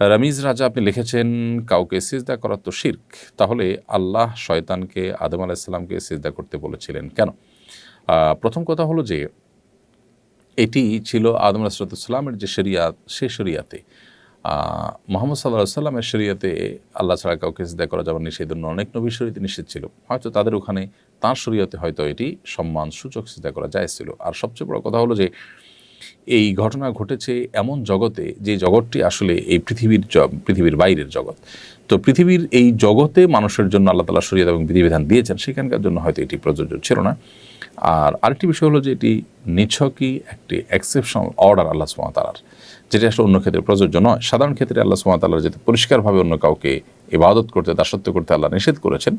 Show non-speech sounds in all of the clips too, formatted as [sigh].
রামিজ রাজা, আপনি লিখেছেন, কাউকে সিজদা করা তো শির্ক। তাহলে আল্লাহ শয়তানকে, আদম আলাইসাল্লামকে সিজদা করতে বলেছিলেন কেন? প্রথম কথা হলো যে, এটি ছিল আদম আলাইসালামের যে শরিয়াত সে শরিয়াতে। মোহাম্মদ সাল্লাহ সাল্লামের শরিয়াতে আল্লাহ ছাড়া কাউকে সিজদা করা যাবে নিষেধ অন্য অনেক নবী শরীয়তে নিষেধ ছিল। হয়তো তাদের ওখানে তাঁর শরীয়তে হয়তো এটি সম্মান সূচক সিজদা করা যায় ছিল। আর সবচেয়ে বড় কথা হলো যে এই ঘটনা ঘটেছে এমন জগতে যে জগৎটি আসলে এই পৃথিবীর পৃথিবীর বাইরের জগৎ। তো পৃথিবীর এই জগতে মানুষের জন্য আল্লাহ তালা শরীয়ত এবং বিধিবিধান দিয়েছেন, সেখানকার জন্য হয়তো এটি প্রযোজ্য ছিল না। আর আরেকটি বিষয় হলো যে এটি নিছকই একটি এক্সেপশনাল অর্ডার আল্লাহ সুমাতালার যেটা আসলে অন্য ক্ষেত্রে প্রযোজ্য নয়। সাধারণ ক্ষেত্রে আল্লাহ সুমাতালার যাতে পরিষ্কারভাবে অন্য কাউকে ইবাদত করতে দাসত্ব করতে আল্লাহ নিষেধ করেছেন,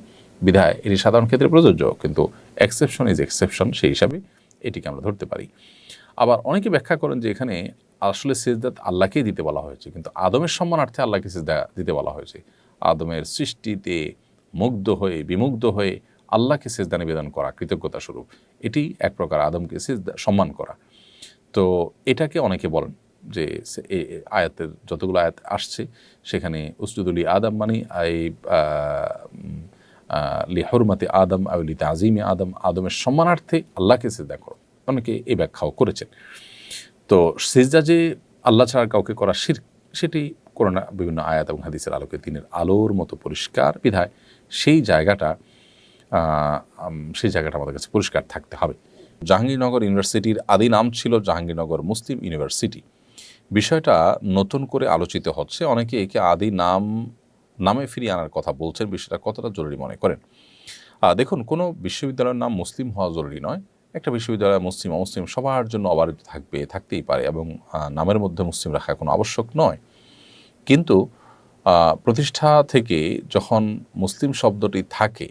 বিধায় এটি সাধারণ ক্ষেত্রে প্রযোজ্য, কিন্তু এক্সেপশন ইজ এক্সেপশন সেই হিসাবে এটিকে আমরা ধরতে পারি। আবার অনেকে ব্যাখ্যা করেন যে এখানে আসলে সেজদাত আল্লাহকেই দিতে বলা হয়েছে, কিন্তু আদমের সম্মানার্থে আল্লাহকে সেজদা দিতে বলা হয়েছে। আদমের সৃষ্টিতে মুগ্ধ হয়ে, বিমুগ্ধ হয়ে আল্লাহকে সেজদা নিবেদন করা, কৃতজ্ঞতা স্বরূপ। এটি এক প্রকার আদমকে সেজদা, সম্মান করা। তো এটাকে অনেকে বলেন যে আয়াতের যতগুলো আয়াত আসছে, সেখানে উসজুদুলি আদম মানে এই লি হরমাতে আদম আউলি তাজিমে আদম, আদমের সম্মানার্থে আল্লাহকে সেজদা করো। অনেকে এই ব্যাখ্যাও করেছেন। তো সিজদা যে আল্লাহ ছাড়া কাউকে করা শির, সেটি করোনা বিভিন্ন আয়াত এবং হাদিসের আলোকে দিনের আলোর মতো পরিষ্কার বিধায় সেই জায়গাটা সেই জায়গাটা আমাদের কাছে পরিষ্কার থাকতে হবে। জাহাঙ্গীরনগর ইউনিভার্সিটির আদি নাম ছিল জাহাঙ্গীরনগর মুসলিম ইউনিভার্সিটি। বিষয়টা নতুন করে আলোচিত হচ্ছে। অনেকে একে আদি নাম, নামে ফিরিয়ে আনার কথা বলছেন, বিষয়টা কতটা জরুরি মনে করেন? দেখুন, কোনো বিশ্ববিদ্যালয়ের নাম মুসলিম হওয়া জরুরি নয়। একটা বিশ্ববিদ্যালয় মুসলিম, অমুসলিম সবার জন্য অবারিত থাকবে, থাকতেই পারে এবং নামের মধ্যে মুসলিম রাখা কোনো আবশ্যক নয়। কিন্তু প্রতিষ্ঠা থেকে যখন মুসলিম শব্দটি থাকে,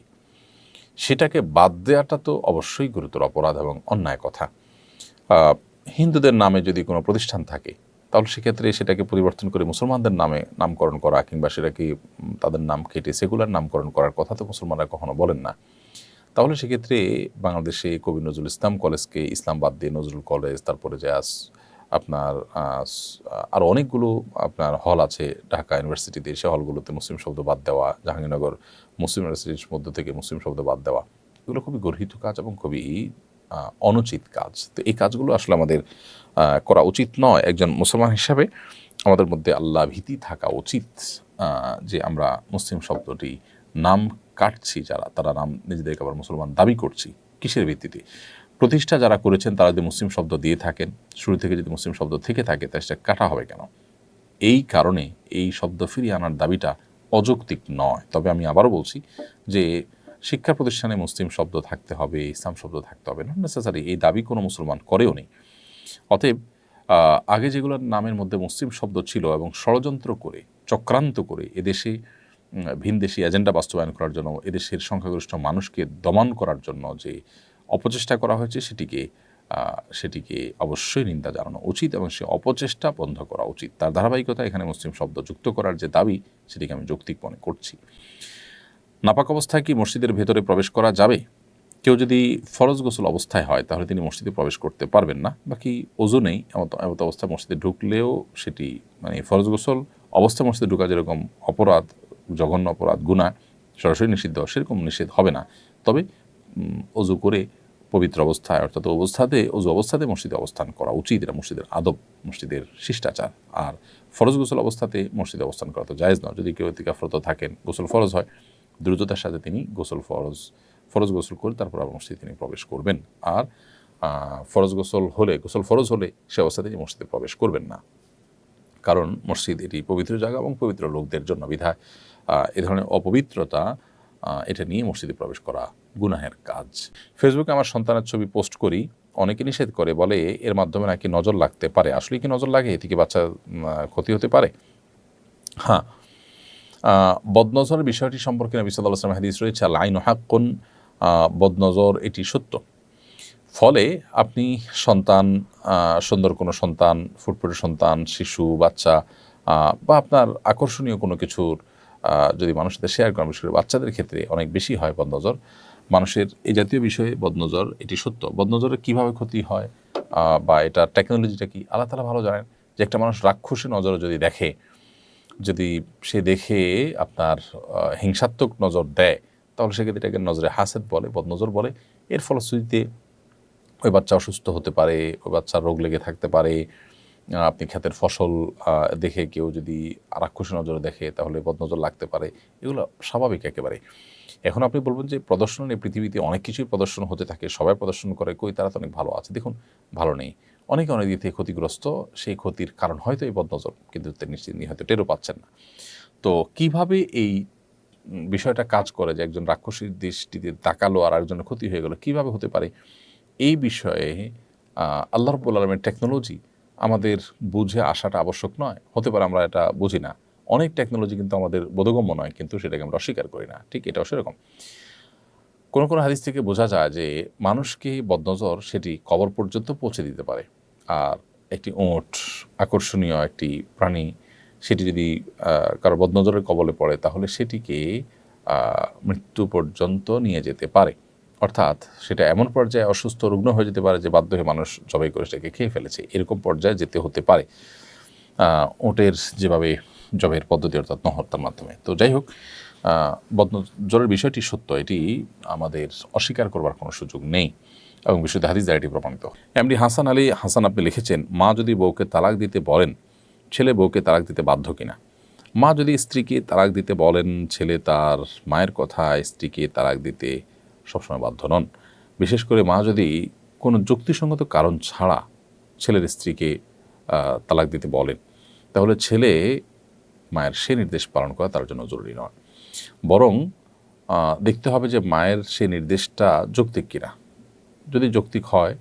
সেটাকে বাদ দেওয়াটা তো অবশ্যই গুরুতর অপরাধ এবং অন্যায় কথা। হিন্দুদের নামে যদি কোনো প্রতিষ্ঠান থাকে, তাহলে সেক্ষেত্রে সেটাকে পরিবর্তন করে মুসলমানদের নামে নামকরণ করা কিংবা সেটাকে তাদের নাম কেটে সেগুলার নামকরণ করার কথা তো মুসলমানরা কখনো বলেন না। তাহলে সেক্ষেত্রে বাংলাদেশে কবি নজরুল ইসলাম কলেজকে ইসলাম বাদ দিয়ে নজরুল কলেজ, তারপরে যে আপনার আরও অনেকগুলো আপনার হল আছে ঢাকা ইউনিভার্সিটিতে সে হলগুলোতে মুসলিম শব্দ বাদ দেওয়া, জাহাঙ্গীরনগর মুসলিম ইউনিভার্সিটির মধ্য থেকে মুসলিম শব্দ বাদ দেওয়া, এগুলো খুবই গর্হিত কাজ এবং খুবই অনুচিত কাজ। তো এই কাজগুলো আসলে আমাদের করা উচিত নয়। একজন মুসলমান হিসাবে আমাদের মধ্যে আল্লাহ ভীতি থাকা উচিত যে আমরা মুসলিম শব্দটি নাম কাটছি যারা, তারা নাম নিজেদেরকে আবার মুসলমান দাবি করছি, কিসের ভিত্তিতে? প্রতিষ্ঠা যারা করেছেন, তারা যদি মুসলিম শব্দ দিয়ে থাকেন, শুরু থেকে যদি মুসলিম শব্দ থেকে থাকে, তাহলে সেটা কাটা হবে কেন? এই কারণে এই শব্দ ফিরিয়ে আনার দাবিটা অযৌক্তিক নয়। তবে আমি আবারও বলছি যে, শিক্ষা প্রতিষ্ঠানে মুসলিম শব্দ থাকতে হবে, ইসলাম শব্দ থাকতে হবে নট নেসেসারি এই দাবি কোনো মুসলমান করেও নেই। অতএব আগে যেগুলোর নামের মধ্যে মুসলিম শব্দ ছিল এবং ষড়যন্ত্র করে, চক্রান্ত করে এদেশে ভিনদেশি এজেন্ডা বাস্তবায়ন করার জন্য, এদেশের সংখ্যাগরিষ্ঠ মানুষকে দমন করার জন্য যে অপচেষ্টা করা হয়েছে, সেটিকে সেটিকে অবশ্যই নিন্দা জানানো উচিত এবং সে অপচেষ্টা বন্ধ করা উচিত। তার ধারাবাহিকতা এখানে মুসলিম শব্দ যুক্ত করার যে দাবি, সেটিকে আমি যৌক্তিক মনে করছি। নাপাক অবস্থায় কি মসজিদের ভেতরে প্রবেশ করা যাবে? কেউ যদি ফরজ গোসল অবস্থায় হয়, তাহলে তিনি মসজিদে প্রবেশ করতে পারবেন না। বাকি ওজু নেই এমত অবস্থায় মসজিদে ঢুকলেও সেটি মানে ফরজ গোসল অবস্থায় মসজিদে ঢুকা যেরকম অপরাধ জঘন্য অপরাধ গুণা সরাসরি নিষিদ্ধ, সেরকম নিষেধ হবে না। তবে অজু করে পবিত্র অবস্থায়, অর্থাৎ অবস্থাতে, অজু অবস্থাতে মসজিদে অবস্থান করা উচিত। এটা মসজিদের আদব, মসজিদের শিষ্টাচার। আর ফরজ গোসল অবস্থাতে মসজিদে অবস্থান করা তো জায়েজ নয়। যদি কেউ এতিকাফরত থাকেন, গোসল ফরজ হয়, দ্রুততার সাথে তিনি গোসল ফরজ ফরজ গোসল করে তারপর আবার মসজিদে তিনি প্রবেশ করবেন। আর ফরজ গোসল হলে, গোসল ফরজ হলে সে অবস্থাতে তিনি মসজিদে প্রবেশ করবেন না। কারণ মসজিদ এটি পবিত্র জায়গা এবং পবিত্র লোকদের জন্য বিধায়। এ ধরনের অপবিত্রতা এটা নিয়ে মসজিদে প্রবেশ করা গুনাহের কাজ। ফেসবুকে আমার সন্তানের ছবি পোস্ট করি অনেকে নিষেধ করে বলে এর মাধ্যমে নাকি নজর লাগতে পারে। আসলে কি নজর লাগে? এতে কি বাচ্চা ক্ষতি হতে পারে? হ্যাঁ। আহ, বদনজরের বিষয়টি সম্পর্কে নবী সাল্লাহ আসলাম হাদিস রয়েছে লাইন হাক্কুন আহ, বদনজর এটি সত্য। ফলে আপনি সন্তান সুন্দর কোনো সন্তান ফুটফুটে সন্তান শিশু বাচ্চা বা আপনার আকর্ষণীয় কোনো কিছুর যদি মানুষের শেয়ার করেন, বিশেষ করে বাচ্চাদের ক্ষেত্রে অনেক বেশি হয় বদনজর। মানুষের এই জাতীয় বিষয়ে বদনজর, এটি সত্য। বদনজরের কীভাবে ক্ষতি হয় বা এটা টেকনোলজিটা কি, আল্লাহ তালা ভালো জানেন যে একটা মানুষ রাক্ষসী নজরে যদি দেখে, যদি সে দেখে আপনার হিংসাত্মক নজর দেয়, তাহলে সেক্ষেত্রে এটাকে নজরে হাসেদ বলে, বদনজর বলে। এর ফলশ্রুতিতে ওই বাচ্চা অসুস্থ হতে পারে, ওই বাচ্চার রোগ লেগে থাকতে পারে আপনি ক্ষেতের ফসল দেখে কেউ যদি আরাক্ষসী নজরে দেখে, তাহলে বদনজর লাগতে পারে। এগুলো স্বাভাবিক একেবারে এখন আপনি বলবেন যে প্রদর্শন এই পৃথিবীতে অনেক কিছুই প্রদর্শন হতে থাকে, সবাই প্রদর্শন করে, কই তারা তো অনেক ভালো আছে। দেখুন, ভালো নেই। অনেকে অনেক দিক থেকে ক্ষতিগ্রস্ত, সেই ক্ষতির কারণ হয়তো এই বদনজর, কিন্তু নিশ্চিত নিয়ে হয়তো টেরও পাচ্ছেন না। তো কীভাবে এই বিষয়টা কাজ করে যে একজন রাক্ষসীর দৃষ্টিতে তাকালো আর একজনের ক্ষতি হয়ে গেল, কীভাবে হতে পারে? এই বিষয়ে আল্লাহ রব্বুল আলমের টেকনোলজি আমাদের বুঝে আসাটা আবশ্যক নয়। হতে পারে আমরা এটা বুঝি না। অনেক টেকনোলজি কিন্তু আমাদের বোধগম্য নয়, কিন্তু সেটাকে আমরা অস্বীকার করি না। ঠিক এটাও সেরকম। কোনো কোনো হাদিস থেকে বোঝা যায় যে মানুষকে বদনজর সেটি কবর পর্যন্ত পৌঁছে দিতে পারে। আর একটি ওঁট, আকর্ষণীয় একটি প্রাণী, সেটি যদি কারও বদনজরের কবলে পড়ে, তাহলে সেটিকে মৃত্যু পর্যন্ত নিয়ে যেতে পারে। অর্থাৎ সেটা এমন পর্যায়ে অসুস্থ রুগ্ন হয়ে যেতে পারে যে বাধ্য হয়ে মানুষ জবাই করে সেটাকে খেয়ে ফেলেছে। এরকম পর্যায়ে যেতে হতে পারে। ওটের যেভাবে জবের পদ্ধতি অর্থাৎ নহত্যার মাধ্যমে। তো যাই হোক বদনজরের বিষয়টি সত্য। এটি আমাদের অস্বীকার করবার কোনো সুযোগ নেই এবং বিশুদ্ধ হাদিস দ্বারা এটি প্রমাণিত। এমডি হাসান আলী হাসান আপনি লিখেছেন, মা যদি বউকে তালাক দিতে বলেন, ছেলে বউকে তালাক দিতে বাধ্য কিনা? মা যদি স্ত্রীকে তালাক দিতে বলেন, ছেলে তার মায়ের কথা স্ত্রীকে তালাক দিতে সবসময় বাধ্য নন। বিশেষ করে মা যদি কোনো যুক্তিসঙ্গত কারণ ছাড়া ছেলের স্ত্রীকে তালাক দিতে বলেন, তাহলে ছেলে মায়ের সে নির্দেশ পালন করা তার জন্য জরুরি নয়। বরং দেখতে হবে যে মায়ের সে নির্দেশটা যৌক্তিক কিনা। যদি যৌক্তিক হয়,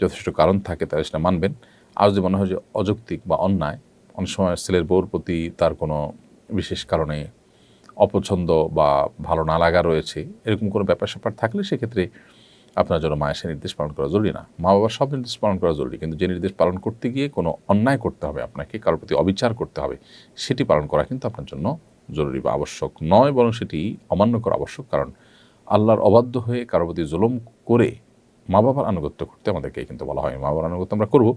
যথেষ্ট কারণ থাকে, তাহলে সেটা মানবেন। আর যদি মনে হয় যে অযৌক্তিক বা অন্যায়, অনেক সময় ছেলের বউর প্রতি তার কোনো বিশেষ কারণে অপছন্দ বা ভালো না লাগা রয়েছে, এরকম কোনো ব্যাপার স্যাপার থাকলে সেক্ষেত্রে আপনার জন্য মায়ের সে নির্দেশ পালন করা জরুরি না। মা বাবার সব নির্দেশ পালন করা জরুরি, কিন্তু যে নির্দেশ পালন করতে গিয়ে কোনো অন্যায় করতে হবে আপনাকে, কারোর প্রতি অবিচার করতে হবে, সেটি পালন করা কিন্তু আপনার জন্য জরুরি বা আবশ্যক নয়, বরং সেটি অমান্য করা আবশ্যক, কারণ আল্লাহর অবাধ্য হয়ে কারোর প্রতি জুলুম করে মা বাবার আনুগত্য করতে আমাদেরকে কিন্তু বলা হয়। মা বাবার আনুগত্য আমরা করব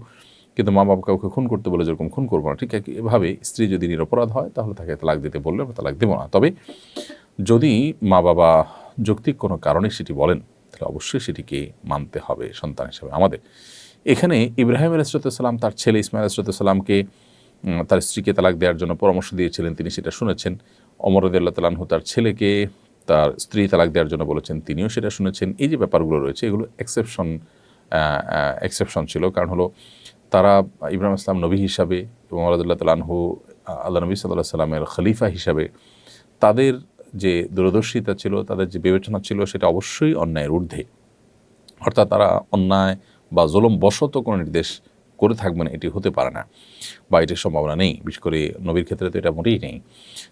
কিন্তু মা বাবা কাউকে খুন করতে বলে যেরকম খুন করব না, ঠিক এভাবে স্ত্রী যদি নিরপরাধ হয়, তাহলে তাকে তালাক দিতে বললে আমরা তালাক দেবো না। তবে যদি মা বাবা যৌক্তিক কোনো কারণে সেটি বলেন, তাহলে অবশ্যই সেটিকে মানতে হবে সন্তান হিসেবে আমাদের। এখানে ইব্রাহিম আলাইসালাম তার ছেলে ইসমাইল আলাইসালামকে তার স্ত্রীকে তালাক দেওয়ার জন্য পরামর্শ দিয়েছিলেন, তিনি সেটা শুনেছেন। অমর রদুল্লাহ তালাহু তার ছেলেকে তার স্ত্রী তালাক দেওয়ার জন্য বলেছেন, তিনিও সেটা শুনেছেন। এই যে ব্যাপারগুলো রয়েছে, এগুলো এক্সেপশন এক্সেপশন ছিল। কারণ হলো তারা ইব্রাহিম ইসলাম নবী হিসাবে এবং আলাদুল্লাহ তালাহু আল্লাহ নবী সাল্লাহ সাল্লামের খলিফা হিসাবে তাদের যে দূরদর্শিতা ছিল, তাদের যে বিবেচনা ছিল, সেটা অবশ্যই অন্যায়ের ঊর্ধ্বে। অর্থাৎ তারা অন্যায় বা জলম বশত কোনো নির্দেশ করে থাকবেন এটি হতে পারে না বা এটির সম্ভাবনা নেই। বিশেষ করে নবীর ক্ষেত্রে তো এটা মোটেই নেই।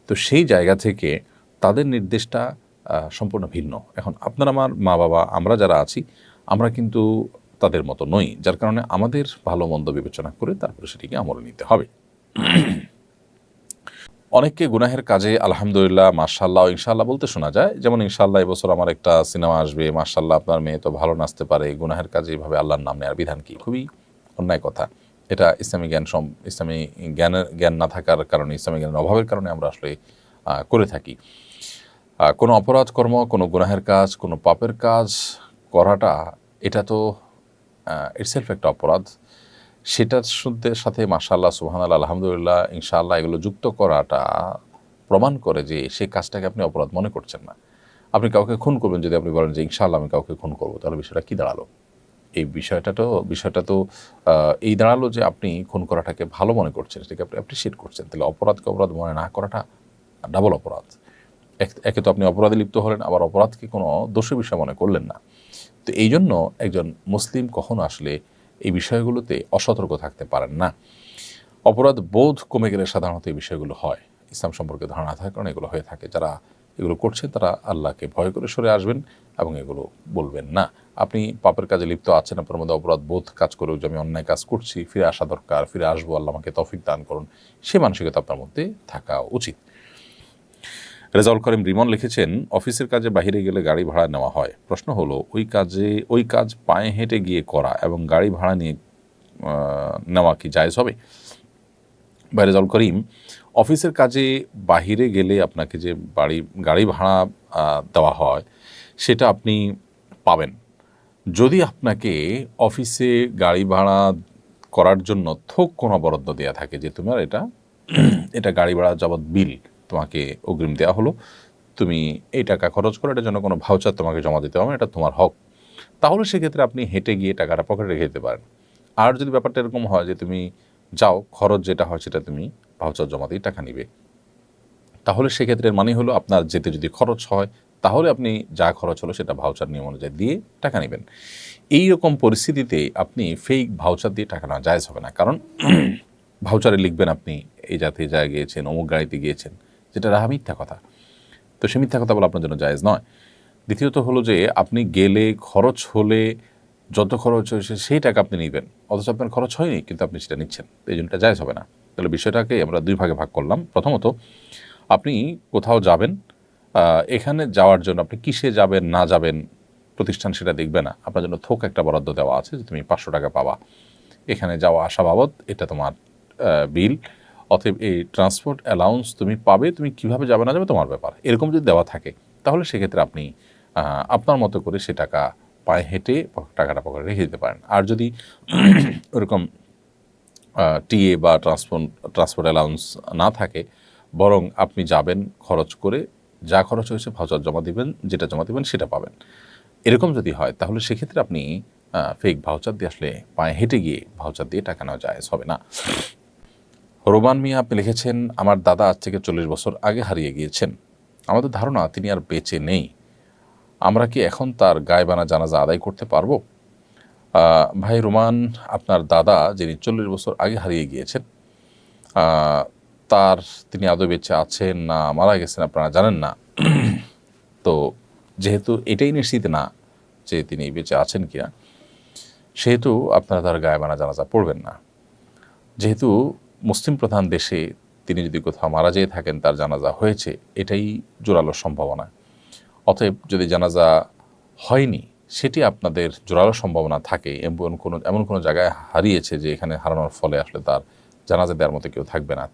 তো সেই জায়গা থেকে তাদের নির্দেশটা সম্পূর্ণ ভিন্ন। এখন আপনার আমার মা বাবা আমরা যারা আছি, আমরা কিন্তু তাদের মতো নই, যার কারণে আমাদের ভালো মন্দ বিবেচনা করে তারপরে সেটিকে আমলে নিতে হবে। অনেককে গুনাহের কাজে আলহামদুলিল্লাহ মার্শাল্লাহ ইনশাল্লাহ বলতে শোনা যায়। যেমন ইনশাল্লাহ এবছর আমার একটা সিনেমা আসবে মার্শাল্লাহ আপনার মেয়ে তো ভালো নাচতে পারে, গুনাহের কাজে এভাবে আল্লাহর নাম নেওয়ার বিধান কি? খুবই অন্যায় কথা। এটা ইসলামী জ্ঞান সম ইসলামী জ্ঞানের জ্ঞান না থাকার কারণে, ইসলামী জ্ঞানের অভাবের কারণে আমরা আসলে করে থাকি। কোনো অপরাধ কর্ম, কোনো গুনাহের কাজ, কোনো পাপের কাজ করাটা, এটা তো ইটসেলফ একটা অপরাধ। সেটার সাথে মাশাল্লাহ সুবহানাল্লাহ, আলহামদুলিল্লাহ, ইনশাআল্লাহ এগুলো যুক্ত করাটা প্রমাণ করে যে সেই কাজটাকে আপনি অপরাধ মনে করছেন না। আপনি কাউকে খুন করবেন, যদি আপনি বলেন যে ইনশাআল্লাহ আমি কাউকে খুন করব, তাহলে বিষয়টা কী দাঁড়াল? এই বিষয়টা তো বিষয়টা তো এই দাঁড়াল যে আপনি খুন করাটাকে ভালো মনে করছেন, সেটাকে আপনি অ্যাপ্রিসিয়েট করছেন। তাহলে অপরাধকে অপরাধ মনে না করাটা ডাবল অপরাধ। এক- তো আপনি অপরাধে লিপ্ত হলেন, আবার অপরাধকে কোনো দোষের বিষয় মনে করলেন না। তো এই জন্য একজন মুসলিম কখনো আসলে এই বিষয়গুলোতে অসতর্ক থাকতে পারেন না। অপরাধ বোধ কমে গেলে সাধারণত এই বিষয়গুলো হয়। ইসলাম সম্পর্কে ধারণা থাকার কারণে এগুলো হয়ে থাকে। যারা এগুলো করছে তারা আল্লাহকে ভয় করে সরে আসবেন এবং এগুলো বলবেন না। আপনি পাপের কাজে লিপ্ত আছেন, আপনার মধ্যে অপরাধ বোধ কাজ করেও যে আমি অন্যায় কাজ করছি, ফিরে আসা দরকার, ফিরে আসব, আল্লাহ আমাকে তফিক দান করুন। সে মানসিকতা আপনার মধ্যে থাকা উচিত। রেজাউল করিম রিমন লিখেছেন, অফিসের কাজে বাইরে গেলে গাড়ি ভাড়া নেওয়া হয়। প্রশ্ন হলো, ওই কাজে, ওই কাজ পায়ে হেঁটে গিয়ে করা এবং গাড়ি ভাড়া নিয়ে নেওয়া কি জায়জ হবে? বা রেজাউল করিম, অফিসের কাজে বাহিরে গেলে আপনাকে যে বাড়ি, গাড়ি ভাড়া দেওয়া হয়, সেটা আপনি পাবেন। যদি আপনাকে অফিসে গাড়ি ভাড়া করার জন্য থোক কোনো বরাদ্দ দেওয়া থাকে যে, তোমার এটা এটা গাড়ি ভাড়া যাবৎ বিল। তোমাকে অগ্রিম দেওয়া হলো। তুমি এই টাকা খরচ করো, এটার জন্য কোনো ভাউচার তোমাকে জমা দিতে হবে এটা তোমার হক। তাহলে সেক্ষেত্রে আপনি হেঁটে গিয়ে টাকাটা পকেটে রেখে দিতে পারেন। আর যদি ব্যাপারটা এরকম হয় যে তুমি যাও, খরচ যেটা হয় সেটা তুমি ভাউচার জমা দিয়ে টাকা নিবে। তাহলে সেক্ষেত্রে মানে হলো আপনার যেতে যদি খরচ হয়, তাহলে আপনি যা খরচ হলো সেটা ভাউচার নিয়ম অনুযায়ী দিয়ে টাকা নেবেন। এই রকম পরিস্থিতিতে আপনি ফেক ভাউচার দিয়ে টাকা নেওয়া জায়জ হবে না। কারণ [clears throat] ভাউচারে লিখবেন আপনি, এই জাতীয় জায়গায় গিয়েছেন, অমুক গাড়িতে গিয়েছেন। যেটা রাহা মিথ্যা কথা। তো সে মিথ্যা কথা বলা আপনার জন্য জায়েজ নয়। দ্বিতীয়ত হলো যে আপনি গেলে খরচ হলে যত খরচ হয়েছে সেই টাকা আপনি নেবেন। অথচ আপনার খরচ হয়নি, কিন্তু আপনি সেটা নিচ্ছেন। এই জন্য এটা জায়েজ হবে না। তাহলে বিষয়টাকে আমরা দুই ভাগে ভাগ করলাম। প্রথমত, আপনি কোথাও যাবেন এখানে যাওয়ার জন্য আপনি কিসে যাবেন, না যাবেন, প্রতিষ্ঠান সেটা দেখবে না। আপনার জন্য থোক একটা বরাদ্দ দেওয়া আছে যে তুমি পাঁচশো টাকা পাবা। এখানে যাওয়া আসা বাবদ এটা তোমার বিল। অতএব এই ট্রান্সপোর্ট অ্যালাউন্স তুমি পাবে, তুমি কীভাবে যাবে না যাবে তোমার ব্যাপার। এরকম যদি দেওয়া থাকে, তাহলে সেক্ষেত্রে আপনি আপনার মতো করে সে টাকা পায়ে হেঁটে টাকাটা পকেটে রেখে দিতে পারেন। আর যদি [clears throat] ওরকম টিএ বা ট্রান্সপোর্ট ট্রান্সপোর্ট অ্যালাউন্স না থাকে, বরং আপনি যাবেন খরচ করে, যা খরচ হয়েছে ভাউচার জমা দিবেন, যেটা জমা দিবেন সেটা পাবেন। এরকম যদি হয়, তাহলে সেক্ষেত্রে আপনি ফেক ভাউচার দিয়ে আসলে পায়ে হেঁটে গিয়ে ভাউচার দিয়ে টাকা নেওয়া যায় হবে না। রোমান মিয়া আপনি লিখেছেন, আমার দাদা আজ থেকে চল্লিশ বছর আগে হারিয়ে গিয়েছেন। আমাদের ধারণা তিনি আর বেঁচে নেই। আমরা কি এখন তার গায়েবানা জানাজা আদায় করতে পারব? ভাই রোমান, আপনার দাদা যিনি চল্লিশ বছর আগে হারিয়ে গিয়েছেন তার তিনি আদৌ বেঁচে আছেন না, মারা গেছেন আপনারা জানেন না। [clears throat] তো যেহেতু এটাই নিশ্চিত না যে তিনি বেঁচে আছেন কিনা, সেহেতু আপনারা তার গায়েবানা জানাজা পড়বেন না। যেহেতু মুসলিম প্রধান দেশে তিনি যদি কোথাও মারা যেয়ে থাকেন, তার জানাজা হয়েছে, এটাই জোরালো সম্ভাবনা। অতএব যদি জানাজা হয়নি, সেটি আপনাদের জোরালো সম্ভাবনা থাকে, এমন কোনো এমন কোনো জায়গায় হারিয়েছে যে এখানে হারানোর ফলে আসলে তার জানাজা দেওয়ার মতো কেউ থাকবে না।